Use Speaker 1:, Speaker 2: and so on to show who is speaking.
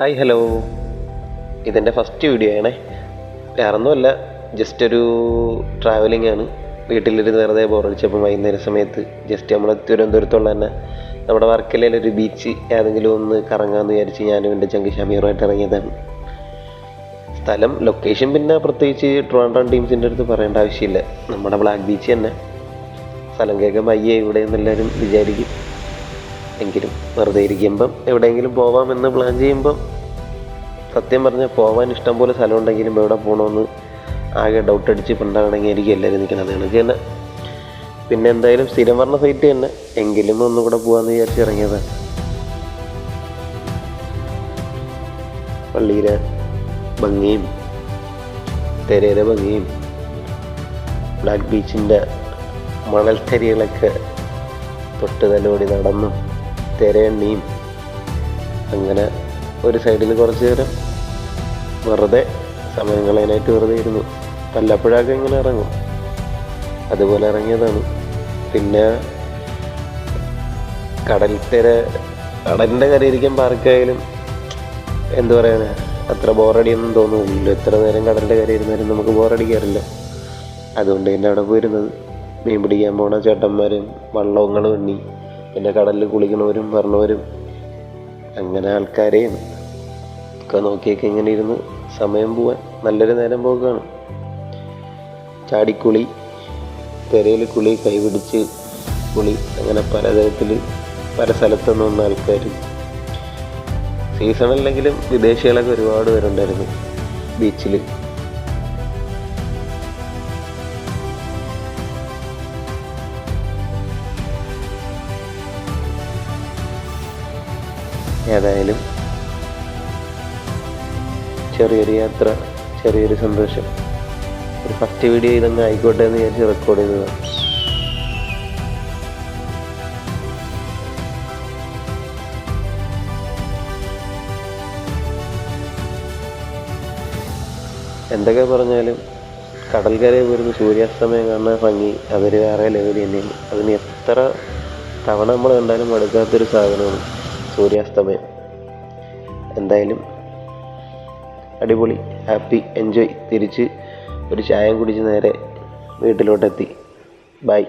Speaker 1: Hi hello ഇതെന്റെ first video ആണേ. വേറൊന്നുമല്ല ജസ്റ്റ് ഒരു ട്രാവലിംഗ് ആണ്. വീട്ടിലിരുന്ന് വെറുതെ ബോറടിച്ചപ്പോൾ വൈകുന്നേര സമയത്ത് ജസ്റ്റ് നമ്മൾ തിരുവനന്തപുരത്തുള്ള തന്നെ നമ്മുടെ വർക്കലയിൽ ഒരു ബീച്ച് ഏതെങ്കിലും ഒന്ന് കറങ്ങാമെന്ന് വിചാരിച്ച് ഞാനും എന്റെ ചങ്കി ഷമീറുമായിട്ട് ഇറങ്ങിയതാണ്. സ്ഥലം ലൊക്കേഷൻ പിന്നെ പ്രത്യേകിച്ച് ട്രിവാൻഡ്രം ടീംസിന്റെ അടുത്ത് പറയേണ്ട ആവശ്യമില്ല. നമ്മുടെ ബ്ലാക്ക് ബീച്ച് തന്നെ. സ്ഥലം കേൾക്കുമ്പോൾ അയ്യേ ഇവിടെ എന്നെല്ലാവരും വിചാരിക്കും. എങ്കിലും വെറുതെ ഇരിക്കുമ്പം എവിടെയെങ്കിലും പോവാമെന്ന് പ്ലാൻ ചെയ്യുമ്പം സത്യം പറഞ്ഞാൽ പോകാൻ ഇഷ്ടം പോലെ സ്ഥലം ഉണ്ടെങ്കിലും എവിടെ പോകണമെന്ന് ആകെ ഡൗട്ട് അടിച്ച് പണ്ടാണെങ്കിൽ എനിക്ക് എല്ലാവരും നിൽക്കുന്നത് എനിക്ക് തന്നെ. പിന്നെ എന്തായാലും സ്ഥിരം പറഞ്ഞ സൈറ്റ് തന്നെ. എങ്കിലും ഒന്നും കൂടെ പോകാമെന്ന് വിചാരിച്ച് ഇറങ്ങിയതാണ് പള്ളിയിലെ ഭംഗിയും തെരയിലെ ഭംഗിയും ബ്ലാക്ക് ബീച്ചിന്റെ മണൽത്തരികളൊക്കെ തൊട്ട് തലോടി നടന്നും. തിരയണ്ണിയും അങ്ങനെ ഒരു സൈഡിൽ കുറച്ച് നേരം വെറുതെ സമയം കളയാനായിട്ട് വെറുതെ ഇരുന്നു. വല്ലപ്പോഴൊക്കെ ഇങ്ങനെ ഇറങ്ങും. അതുപോലെ ഇറങ്ങിയതാണ്. പിന്നെ കടൽ തിര കടലിന്റെ കരയിരിക്കാൻ പാർക്കായാലും എന്തു പറയാനാ അത്ര ബോറടിയൊന്നും തോന്നുന്നില്ല എത്ര നേരം കടലിന്റെ കരയിരുന്നാലും നമുക്ക് ബോറടിക്കാറില്ല. അതുകൊണ്ട് തന്നെ അവിടെ പോയിരുന്നത്. മീൻ പിടിക്കാൻ പോണ ചേട്ടന്മാരും വള്ളങ്ങളും എണ്ണി. പിന്നെ കടലിൽ കുളിക്കുന്നവരും വരണവരും അങ്ങനെ ആൾക്കാരെയും ഒക്കെ നോക്കിയൊക്കെ ഇങ്ങനെ ഇരുന്ന് സമയം പോവാൻ നല്ലൊരു നേരം പോക്കാണ് ചാടിക്കുളി പെരയിൽ കുളി കൈപിടിച്ച് കുളി അങ്ങനെ പലതരത്തിൽ പല സ്ഥലത്തുനിന്ന് വന്ന ആൾക്കാർ സീസൺ അല്ലെങ്കിലും വിദേശികളൊക്കെ ഒരുപാട് പേരുണ്ടായിരുന്നു. ബീച്ചിൽ ഏതായാലും ചെറിയൊരു യാത്ര ചെറിയൊരു സന്തോഷം. ഒരു ഫസ്റ്റ് വീഡിയോ ഇതങ്ങ് ആയിക്കോട്ടെ എന്ന് വിചാരിച്ച് റെക്കോർഡ് ചെയ്തതാണ്. എന്തൊക്കെ പറഞ്ഞാലും കടൽക്കരയിൽ വരുന്ന സൂര്യാസ്തമയം കാണുന്ന ഭംഗി അതൊരു വേറെ ലെവൽ തന്നെയാണ്. അതിന് എത്ര തവണ നമ്മൾ കണ്ടാലും മടുക്കാത്തൊരു സാധനമാണ്. സൂര്യാസ്തമയം. എന്തായാലും അടിപൊളി ഹാപ്പി എൻജോയ്. തിരിച്ച് ഒരു ചായം കുടിച്ച് നേരെ വീട്ടിലോട്ടെത്തി. ബൈ.